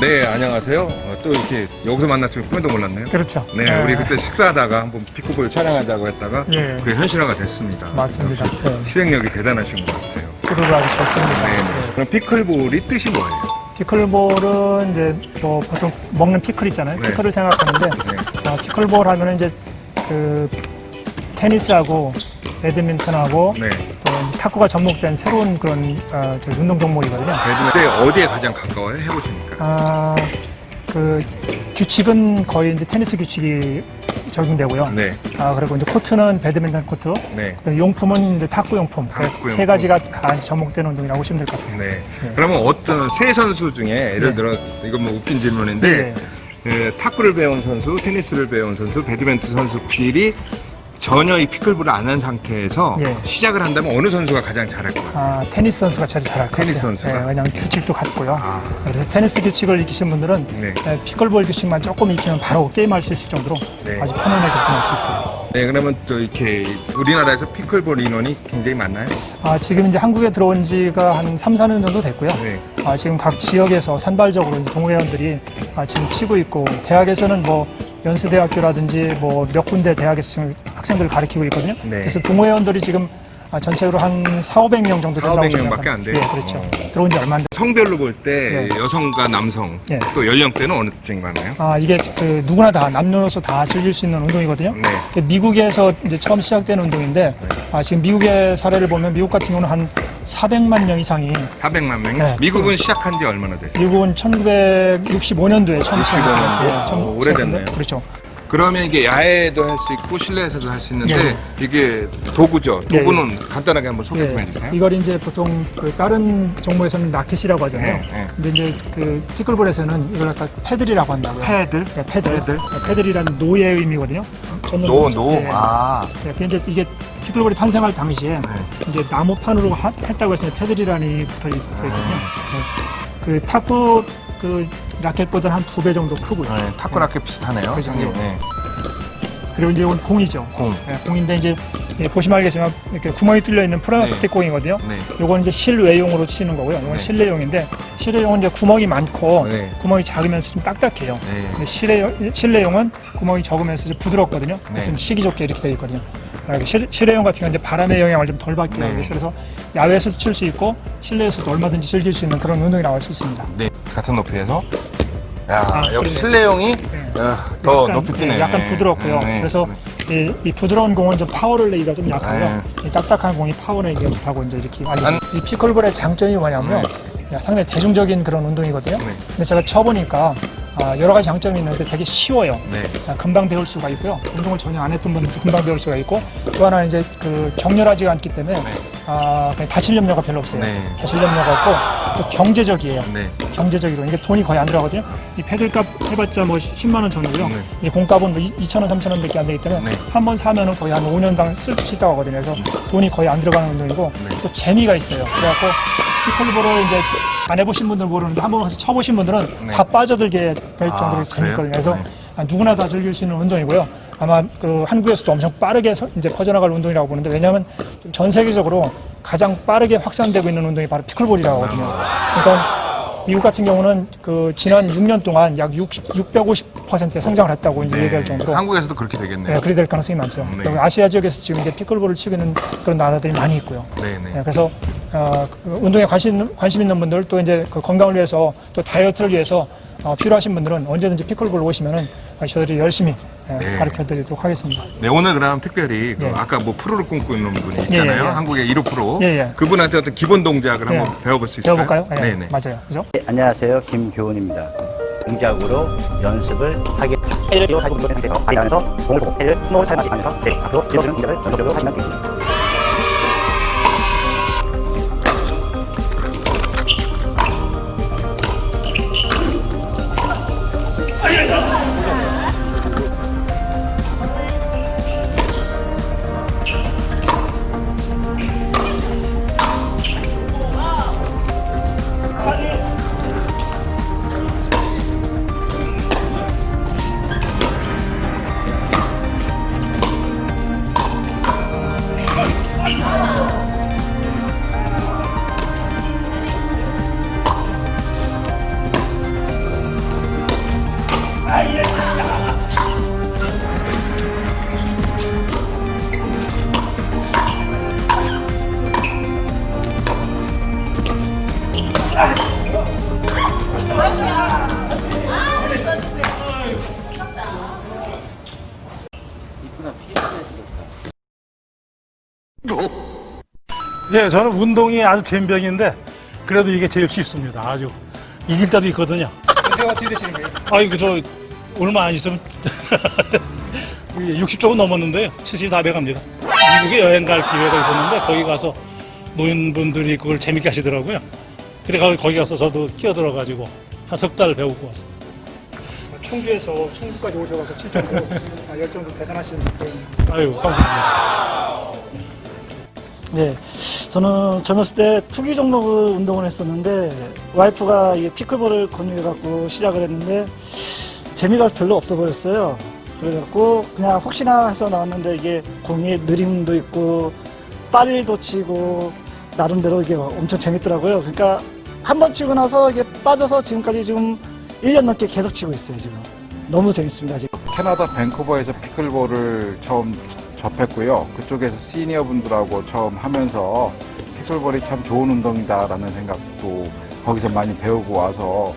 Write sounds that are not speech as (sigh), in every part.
네, 안녕하세요. 어, 또 이렇게 여기서 만날 줄 꿈에도 몰랐네요. 그렇죠. 네, 예. 우리 그때 식사하다가 한번 피크볼 촬영하자고 했다가 예. 그게 현실화가 됐습니다. 맞습니다. 역시 네. 실행력이 대단하신 것 같아요. 피클볼 아주 좋습니다. 네, 네. 네. 그럼 피클볼이 뜻이 뭐예요? 피클볼은 이제 뭐 보통 먹는 피클 있잖아요. 네. 피클을 생각하는데 네. 어, 피클볼 하면은 이제 그 테니스하고 배드민턴하고 네. 또 탁구가 접목된 새로운 그런 어, 저 운동 종목이거든요. 그때 어디에 가장 가까워요? 해보시니까. 아, 그 규칙은 거의 이제 테니스 규칙이 적용되고요. 네, 아, 그리고 이제 코트는 배드민턴 코트, 네, 용품은 이제 탁구 용품. 그래서 탁구 세 용품. 가지가 다 접목되는 운동이라고 보시면 될 것 같아요. 네. 네. 그러면 어떤 세 선수 중에 예를 네. 들어 이건 뭐 웃긴 질문인데 예, 탁구를 배운 선수, 테니스를 배운 선수, 배드민턴 선수끼리 전혀 이 피클볼을 안 한 상태에서 예. 시작을 한다면 어느 선수가 가장 잘할 것 같아요? 아, 테니스 선수가 제일 잘할 것 테니스 같아요. 선수가? 네, 왜냐하면 규칙도 같고요. 아, 그래서 테니스 규칙을 익히신 분들은 네. 네, 피클볼 규칙만 조금 익히면 바로 게임할 수 있을 정도로 네. 아주 편안하게 접근할 수 있어요. 네, 그러면 또 이렇게 우리나라에서 피클볼 인원이 굉장히 많나요? 아, 지금 이제 한국에 들어온 지가 한 3, 4년 정도 됐고요. 네. 아, 지금 각 지역에서 산발적으로 동호회원들이 아, 지금 치고 있고 대학에서는 뭐 연수대학교라든지 뭐 몇 군데 대학에서 지금 학생들을 가르치고 있거든요. 네. 그래서 동호회원들이 지금 아, 전체로 한 4, 500명 정도 된다고 400 생각합니다. 명밖에 안 돼요? 예, 그렇죠. 어. 들어온 지 얼마 안 됐 성별로 볼 때 네. 여성과 남성 네. 또 연령대는 어느 쯤 많아요? 아, 이게 그 누구나 다 남녀노소 다 즐길 수 있는 운동이거든요. 네. 그 미국에서 이제 처음 시작된 운동인데 아, 지금 미국의 사례를 보면 미국 같은 경우는 한 400만 명 이상이 400만 명이? 네. 미국은 시작한 지 얼마나 됐어요? 미국은 1965년도에 처음 65 시작했어요. 년도. 처음 오, 오래됐네요. 그렇죠. 그러면 이게 야외도 할 수 있고 실내에서도 할 수 있는데 네. 이게 도구죠. 예, 도구는 간단하게 한번 소개 좀 예, 해주세요. 이걸 이제 보통 그 다른 종목에서는 라켓이라고 하잖아요. 네, 네. 근데 이제 그 피클볼에서는 이걸 갖다 패들이라고 한다고요. 패들? 네, 패들. 패들? 네, 패들이라는 노의 의미거든요. 전문 노. 노. 네. 아. 네, 근데 이게 피클볼이 탄생할 당시에 네. 이제 나무판으로 하- 했다고 해서 패들이라니 붙어 있거든요. 네. 그 탁구 그 라켓보다 한 두 배 정도 크고요. 네, 탁구 라켓 비슷하네요. 그죠. 생긴, 네. 그리고 이제 이건 공이죠. 공. 네, 공인데 이제 예, 보시면 알겠지만 이렇게 구멍이 뚫려 있는 플라스틱 공이거든요. 네. 요건 이제 실외용으로 치는 거고요. 이건 네. 실내용인데 실외용은 이제 구멍이 많고 네. 구멍이 작으면서 좀 딱딱해요. 네. 근데 실외용, 실내용은 구멍이 적으면서 이제 부드럽거든요. 그래서 네. 좀 시기 좋게 이렇게 되어 있거든요. 아, 실, 실외용 같은 경우는 이제 바람의 영향을 좀 덜 받기 네. 위해서 그래서 야외에서도 칠 수 있고 실내에서도 얼마든지 즐길 수 있는 그런 운동이 나올 수 있습니다. 네. 같은 높이에서. 야, 아, 역시. 실내용이 네. 어, 더 약간, 높이 뛰네. 네, 약간 부드럽고요. 네, 네. 그래서 이, 이 부드러운 공은 좀 파워를 내기가 좀 약하고요. 이 딱딱한 공이 파워 내기가 좋다고 이제 이렇게 알려져. 안- 이 피클볼의 장점이 뭐냐면요. 야, 상당히 대중적인 그런 운동이거든요. 네. 근데 제가 쳐보니까 아, 여러 가지 장점이 있는데 되게 쉬워요. 네. 아, 금방 배울 수가 있고요. 운동을 전혀 안 했던 분들도 금방 배울 수가 있고 또 하나는 이제 그 격렬하지가 않기 때문에 아, 그냥 다칠 염려가 별로 없어요. 네. 다칠 염려가 없고 또 경제적이에요. 네. 경제적으로 이게 돈이 거의 안 들어가거든요. 이 패들값 해봤자 뭐 10만 원 전후고요. 네. 이 공값은 뭐 2천 원, 3천 원밖에 안 되기 때문에 네. 한번 사면은 거의 한 5년당 쓸수 있다고 하거든요. 그래서 돈이 거의 안 들어가는 운동이고 네. 또 재미가 있어요. 그래갖고 피클볼을 이제 안 해보신 분들 모르는데 한번 가서 쳐보신 분들은 네. 다 빠져들게 될 아, 정도로 그래요? 재밌거든요. 그래서 네. 아, 누구나 다 즐길 수 있는 운동이고요. 아마 그 한국에서도 엄청 빠르게 서- 이제 퍼져나갈 운동이라고 보는데 왜냐하면 좀전 세계적으로 가장 빠르게 확산되고 있는 운동이 바로 피클볼이라고 하거든요. 그러니까 미국 같은 경우는 그 지난 6년 동안 약 60, 650%의 성장을 했다고 이제 얘기할 정도로 네. 한국에서도 그렇게 되겠네요. 네, 그래 될 가능성이 많죠. 네. 아시아 지역에서 지금 이제 피클볼을 치고 있는 그런 나라들이 많이 있고요. 네, 네. 네, 그래서 어, 그 운동에 관심, 관심 있는 분들 또 이제 그 건강을 위해서 또 다이어트를 위해서 어, 필요하신 분들은 언제든지 피클볼 오시면은 어, 저희들이 열심히 예, 네. 가르쳐 드리도록 하겠습니다. 네, 오늘 그럼 특별히 그 예. 아까 뭐 프로를 꿈꾸는 분이 있잖아요. 예, 예. 한국의 1호 프로. 예, 예. 그분한테 어떤 기본 동작을 예. 한번 배워볼 수 있을까요? 배워볼까요? 예, 네, 네. 맞아요. 그죠? 네, 안녕하세요. 김교훈입니다. 동작으로 연습을 하게 해를 뒤로 가지고 있는 상태에서 아리하면서 공을 보고 해를 손목을 사용하지 않으면서 네, 앞으로 뒤로 주는 동작을 연속적으로 하시면 되겠습니다. 예, 저는 운동이 아주 젬병인데 그래도 이게 제일 쉽습니다. 아주 이길 때도 있거든요. 연세가 어떻게 되시는 거예요? 아이고 저 얼마 안 있으면 60 조금 넘었는데요. 70 다 돼갑니다. 미국에 여행 갈 기회가 있었는데 거기 가서 노인분들이 그걸 재밌게 하시더라고요. 그래 가 거기 가서 저도 끼어들어가지고 한 석 달 배우고 왔어요. 충주에서 충북까지 오셔서 칠 정도 아, 열정도 대단하신 분. 아이고 감사합니다. 네, 저는 젊었을 때 투기 종목 운동을 했었는데 와이프가 이 피클볼을 권유해갖고 시작을 했는데 재미가 별로 없어 보였어요. 그래갖고 그냥 혹시나 해서 나왔는데 이게 공의 느림도 있고 빠리도 치고 나름대로 이게 엄청 재밌더라고요. 그러니까 한 번 치고 나서 이게 빠져서 지금까지 지금 1년 넘게 계속 치고 있어요, 지금. 너무 재밌습니다, 지금. 캐나다 밴쿠버에서 피클볼을 처음 접했고요. 그쪽에서 시니어 분들하고 처음 하면서 피클볼이 참 좋은 운동이다라는 생각도 거기서 많이 배우고 와서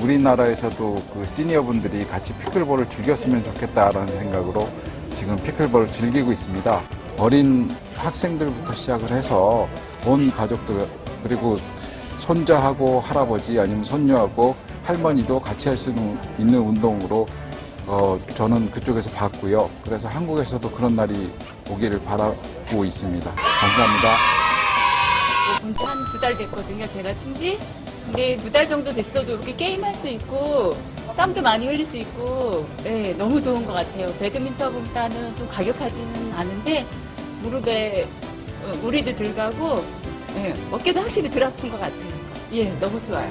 우리나라에서도 그 시니어 분들이 같이 피클볼을 즐겼으면 좋겠다라는 생각으로 지금 피클볼을 즐기고 있습니다. 어린 학생들부터 시작을 해서 온 가족들 그리고 손자하고 할아버지 아니면 손녀하고 할머니도 같이 할 수 있는 운동으로 어, 저는 그쪽에서 봤고요. 그래서 한국에서도 그런 날이 오기를 바라고 있습니다. 감사합니다. 한두 달 됐거든요. 제가 친지. 근데 두 달 정도 됐어도 이렇게 게임할 수 있고 땀도 많이 흘릴 수 있고 네, 너무 좋은 것 같아요. 배드민턴보다는 좀 가격하지는 않은데 무릎에 어, 무리도 들 가고 네, 어깨도 확실히 덜 아픈 것 같아요. 예, 너무 좋아요.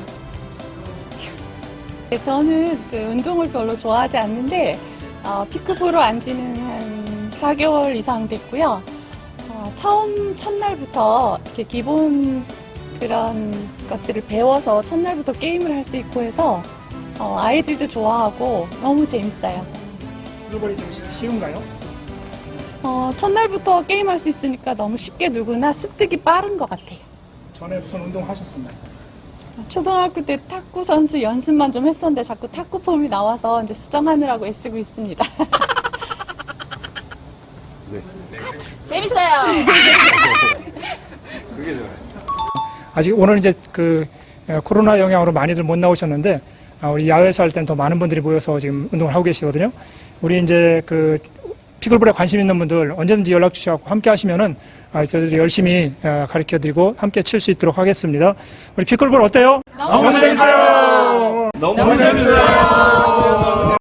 네, 저는 그 운동을 별로 좋아하지 않는데 어, 피크볼을 안 지는 한 4개월 이상 됐고요. 어, 처음 첫날부터 이렇게 기본 그런 것들을 배워서 첫날부터 게임을 할 수 있고 해서 어, 아이들도 좋아하고 너무 재밌어요. 피클볼이 좀 쉬- 쉬운가요? 어, 첫날부터 게임할 수 있으니까 너무 쉽게 누구나 습득이 빠른 것 같아요. 전에 무슨 운동 하셨습니까? 초등학교 때 탁구 선수 연습만 좀 했었는데 자꾸 탁구 폼이 나와서 이제 수정하느라고 애쓰고 있습니다. 재밌어요. (laughs) 아직 오늘 이제 그 에, 코로나 영향으로 많이들 못 나오셨는데 아, 우리 야외에서 할 때는 더 많은 분들이 모여서 지금 운동을 하고 계시거든요. 우리 이제 그 피클볼에 관심 있는 분들 언제든지 연락 주셔서 함께 하시면은 아, 저희들이 열심히 어, 가르쳐 드리고 함께 칠 수 있도록 하겠습니다. 우리 피클볼 어때요? 너무 재밌어요. 너무 재밌어요.